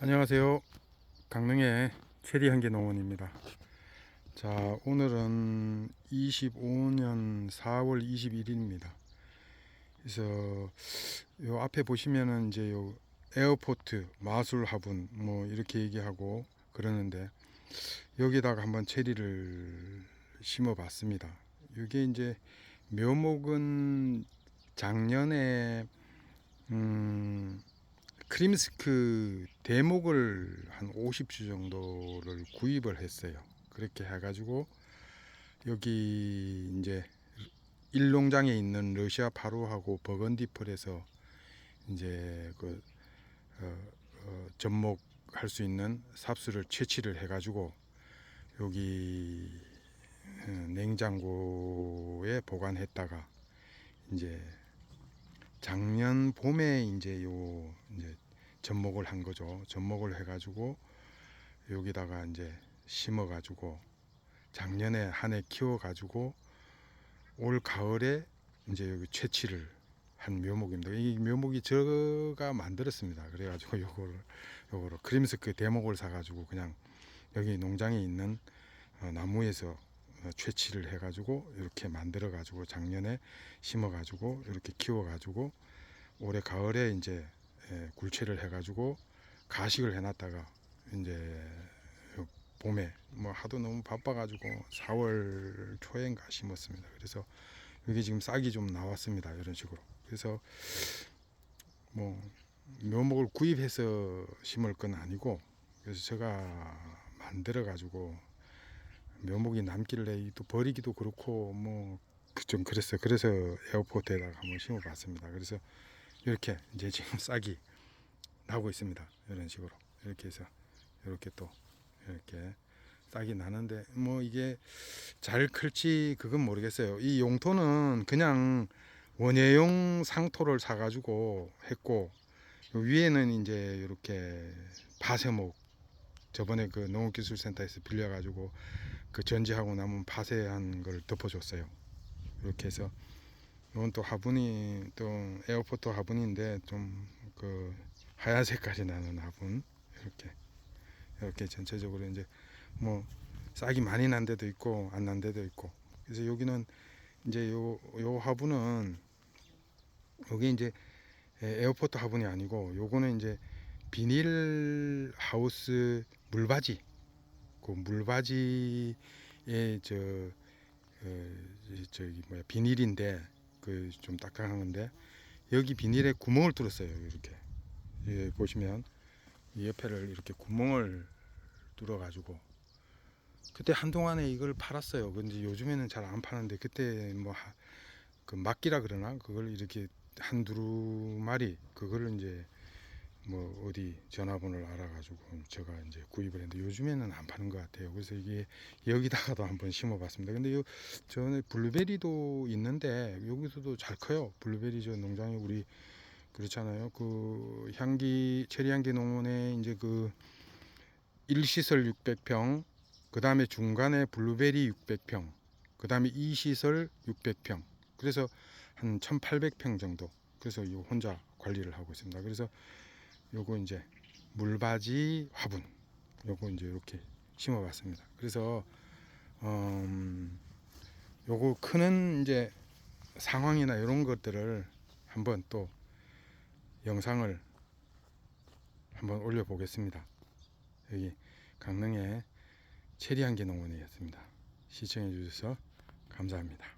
안녕하세요. 강릉의 체리 한개 농원입니다. 자, 오늘은 25년 4월 21일입니다. 그래서 요 앞에 보시면은 이제 요 에어포트 마술 화분 뭐 이렇게 얘기하고 그러는데 여기다가 한번 체리를 심어 봤습니다. 이게 이제 묘목은 작년에 음 크림스크 대목을 한 50주 정도를 구입을 했어요. 그렇게 해가지고 여기 이제 일농장에 있는 러시아 파루하고 버건디펄에서 이제 그 어, 어, 접목할 수 있는 삽수를 채취를 해가지고 여기 어, 냉장고에 보관했다가 이제 작년 봄에 이제 요 이제 접목을 한 거죠. 접목을 해가지고 여기다가 이제 심어가지고 작년에 한 해 키워가지고 올 가을에 이제 여기 채취를 한 묘목입니다. 이 묘목이 제가 만들었습니다. 그래가지고 요거를 요거를 크림스크 대목을 사가지고 그냥 여기 농장에 있는 어, 나무에서 어, 채취를 해가지고 이렇게 만들어가지고 작년에 심어가지고 이렇게 키워가지고 올해 가을에 이제 예, 굴채를 해가지고 가식을 해놨다가 이제 봄에 뭐 하도 너무 바빠가지고 4월 초에인가 심었습니다. 그래서 여기 지금 싹이 좀 나왔습니다. 이런 식으로. 그래서 뭐 묘목을 구입해서 심을 건 아니고 그래서 제가 만들어 가지고 묘목이 남길래 또 버리기도 그렇고 뭐 좀 그랬어요. 그래서 에어포트에다가 한번 심어봤습니다. 그래서 이렇게 이제 지금 싹이 나고 있습니다. 이런 식으로 이렇게 해서 이렇게 또 이렇게 싹이 나는데 뭐 이게 잘 클지 그건 모르겠어요. 이 용토는 그냥 원예용 상토를 사가지고 했고 요 위에는 이제 이렇게 바세목 저번에 그 농업기술센터에서 빌려가지고 그 전지하고 남은 파쇄한 걸 덮어줬어요. 이렇게 해서 이건 또 화분이 또 에어포트 화분인데 좀 그 하얀 색깔이 나는 화분. 이렇게 이렇게 전체적으로 이제 뭐 싹이 많이 난 데도 있고 안 난 데도 있고. 그래서 여기는 이제 요 요 화분은 요게 이제 에- 에어포트 화분이 아니고 요거는 이제 비닐 하우스 물바지. 그 물바지에 저 어, 이 저기 뭐야 비닐인데 그 좀 딱딱한 건데 여기 비닐에 구멍을 뚫었어요 이렇게. 예, 보시면 이 옆에를 이렇게 구멍을 뚫어 가지고. 그때 한동안에 이걸 팔았어요. 근데 요즘에는 잘 안 파는데 그때 뭐 그 막기라 그러나? 그걸 이렇게 한 두루 마리 그거를 이제 뭐 어디 전화번호를 알아가지고 제가 이제 구입을 했는데 요즘에는 안 파는 것 같아요. 그래서 이게 여기다가도 한번 심어봤습니다. 근데 요 저는 블루베리도 있는데 여기서도 잘 커요. 블루베리 저 농장에 우리 그렇잖아요. 그 향기 체리 향기 농원에 이제 그 1시설 600평, 그 다음에 중간에 블루베리 600평, 그 다음에 2시설 600평. 그래서 한 1800평 정도. 그래서 이 혼자 관리를 하고 있습니다. 그래서 요거 이제 물바지 화분 요거 이제 이렇게 심어 봤습니다. 그래서 음, 요거 크는 이제 상황이나 이런 것들을 한번 또 영상을 한번 올려 보겠습니다. 여기 강릉의 체리한개 농원이었습니다. 시청해 주셔서 감사합니다.